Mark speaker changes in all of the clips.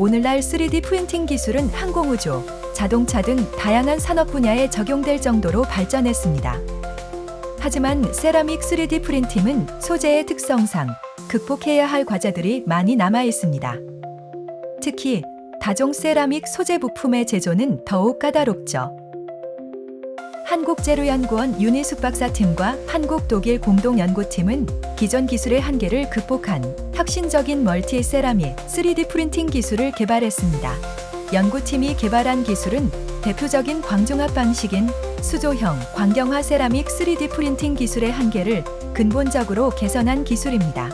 Speaker 1: 오늘날 3D 프린팅 기술은 항공우주, 자동차 등 다양한 산업 분야에 적용될 정도로 발전했습니다. 하지만 세라믹 3D 프린팅은 소재의 특성상 극복해야 할 과제들이 많이 남아 있습니다. 특히 다종 세라믹 소재 부품의 제조는 더욱 까다롭죠. 한국재료연구원 윤희숙 박사팀과 한국-독일 공동연구팀은 기존 기술의 한계를 극복한 혁신적인 멀티 세라믹 3D 프린팅 기술을 개발했습니다. 연구팀이 개발한 기술은 대표적인 광종합 방식인 수조형 광경화 세라믹 3D 프린팅 기술의 한계를 근본적으로 개선한 기술입니다.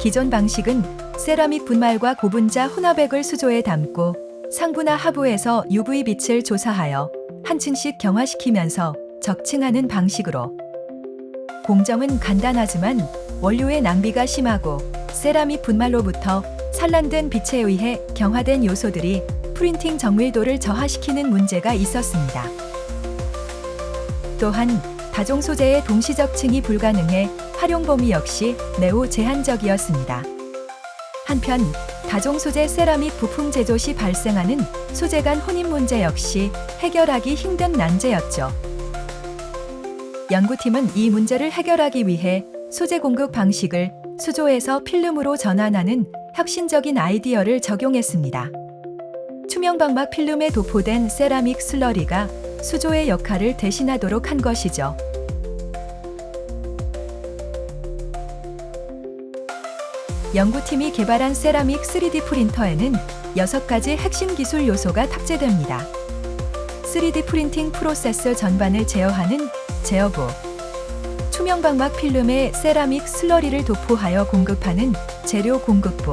Speaker 1: 기존 방식은 세라믹 분말과 고분자 혼합액을 수조에 담고 상부나 하부에서 UV 빛을 조사하여 한 층씩 경화시키면서 적층하는 방식으로 공정은 간단하지만 원료의 낭비가 심하고 세라믹 분말로부터 산란된 빛에 의해 경화된 요소들이 프린팅 정밀도를 저하시키는 문제가 있었습니다. 또한 다종 소재의 동시 적층이 불가능해 활용 범위 역시 매우 제한적이었습니다. 한편 다종 소재 세라믹 부품 제조 시 발생하는 소재 간 혼입 문제 역시 해결하기 힘든 난제였죠. 연구팀은 이 문제를 해결하기 위해 소재 공급 방식을 수조에서 필름으로 전환하는 혁신적인 아이디어를 적용했습니다. 투명 방막 필름에 도포된 세라믹 슬러리가 수조의 역할을 대신하도록 한 것이죠. 연구팀이 개발한 세라믹 3D 프린터에는 6가지 핵심 기술 요소가 탑재됩니다. 3D 프린팅 프로세스 전반을 제어하는 제어부, 투명 방막 필름에 세라믹 슬러리를 도포하여 공급하는 재료 공급부,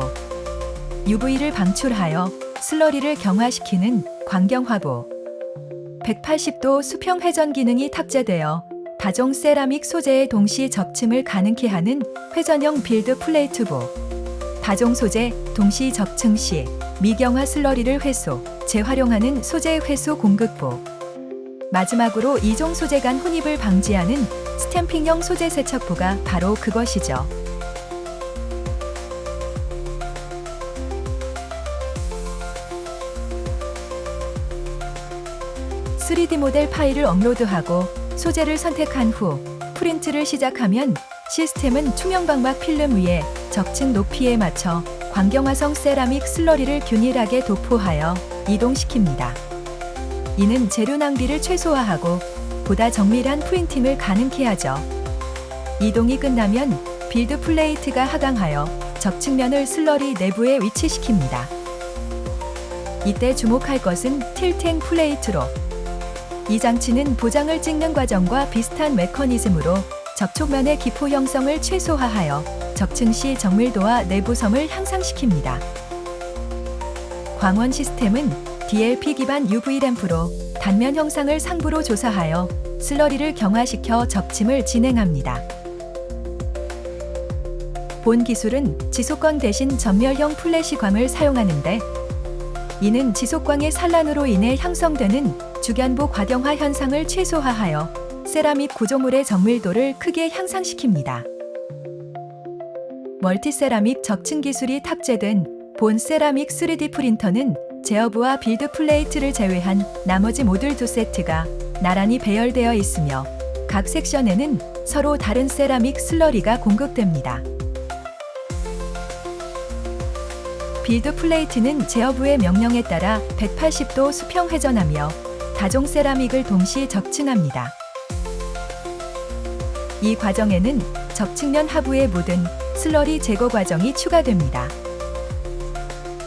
Speaker 1: UV를 방출하여 슬러리를 경화시키는 광경화부, 180도 수평 회전 기능이 탑재되어 다종 세라믹 소재의 동시 적침을 가능케 하는 회전형 빌드 플레이트부, 다종 소재 동시 적층 시 미경화 슬러리를 회수, 재활용하는 소재 회수 공급부. 마지막으로 이종 소재 간 혼입을 방지하는 스탬핑형 소재 세척부가 바로 그것이죠. (3D) 모델 파일을 업로드하고 소재를 선택한 후 프린트를 시작하면 시스템은 투명 방막 필름 위에 적층 높이에 맞춰 광경화성 세라믹 슬러리를 균일하게 도포하여 이동시킵니다. 이는 재료 낭비를 최소화하고 보다 정밀한 프린팅을 가능케 하죠. 이동이 끝나면 빌드 플레이트가 하강하여 적층면을 슬러리 내부에 위치시킵니다. 이때 주목할 것은 틸탱 플레이트로 이 장치는 보장을 찍는 과정과 비슷한 메커니즘으로 접촉면의 기포 형성을 최소화하여 적층 시 정밀도와 내부섬을 향상시킵니다. 광원 시스템은 DLP 기반 UV 램프로 단면 형상을 상부로 조사하여 슬러리를 경화시켜 접침을 진행합니다. 본 기술은 지속광 대신 전멸형 플래시광을 사용하는데 이는 지속광의 산란으로 인해 형성되는 주견부 과경화 현상을 최소화하여 세라믹 구조물의 정밀도를 크게 향상시킵니다. 멀티세라믹 적층 기술이 탑재된 본 세라믹 3D 프린터는 제어부와 빌드 플레이트를 제외한 나머지 모듈 두 세트가 나란히 배열되어 있으며 각 섹션에는 서로 다른 세라믹 슬러리가 공급됩니다. 빌드 플레이트는 제어부의 명령에 따라 180도 수평 회전하며 다종 세라믹을 동시 적층합니다. 이 과정에는 적층면 하부에 묻은 슬러리 제거 과정이 추가됩니다.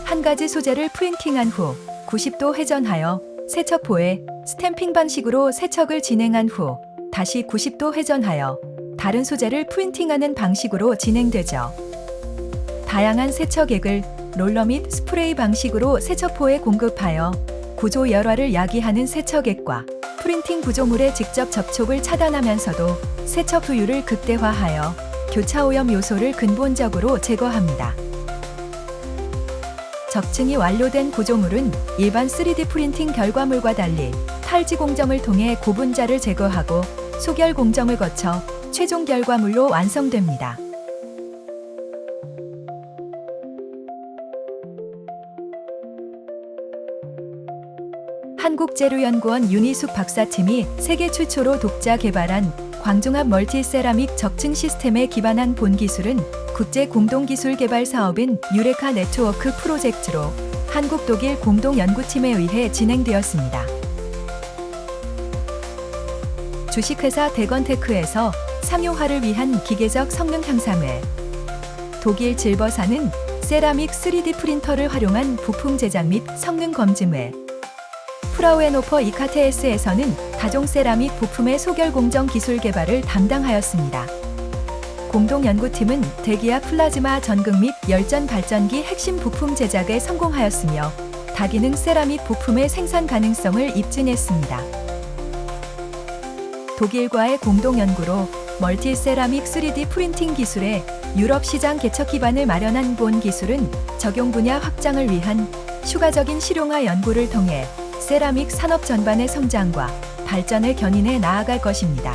Speaker 1: 한 가지 소재를 프린팅한 후 90도 회전하여 세척포에 스탬핑 방식으로 세척을 진행한 후 다시 90도 회전하여 다른 소재를 프린팅하는 방식으로 진행되죠. 다양한 세척액을 롤러 및 스프레이 방식으로 세척포에 공급하여 구조 열화를 야기하는 세척액과 프린팅 구조물의 직접 접촉을 차단하면서도 세척 효율을 극대화하여 교차 오염 요소를 근본적으로 제거합니다. 적층이 완료된 구조물은 일반 3D 프린팅 결과물과 달리 탈지 공정을 통해 고분자를 제거하고 소결 공정을 거쳐 최종 결과물로 완성됩니다. 한국재료연구원 윤희숙 박사팀이 세계 최초로 독자 개발한 광종합 멀티 세라믹 적층 시스템에 기반한 본 기술은 국제 공동 기술 개발 사업인 유레카 네트워크 프로젝트로 한국 독일 공동 연구팀에 의해 진행되었습니다. 주식회사 대건테크에서 상용화를 위한 기계적 성능 향상회 독일 질버사는 세라믹 3D 프린터를 활용한 부품 제작 및 성능 검증회 프라우엔오퍼 이카테스에서는 다종 세라믹 부품의 소결 공정 기술 개발을 담당하였습니다. 공동 연구팀은 대기압 플라즈마 전극 및 열전 발전기 핵심 부품 제작에 성공하였으며 다기능 세라믹 부품의 생산 가능성을 입증했습니다. 독일과의 공동 연구로 멀티 세라믹 3D 프린팅 기술의 유럽 시장 개척 기반을 마련한 본 기술은 적용 분야 확장을 위한 추가적인 실용화 연구를 통해 세라믹 산업 전반의 성장과 발전을 견인해 나아갈 것입니다.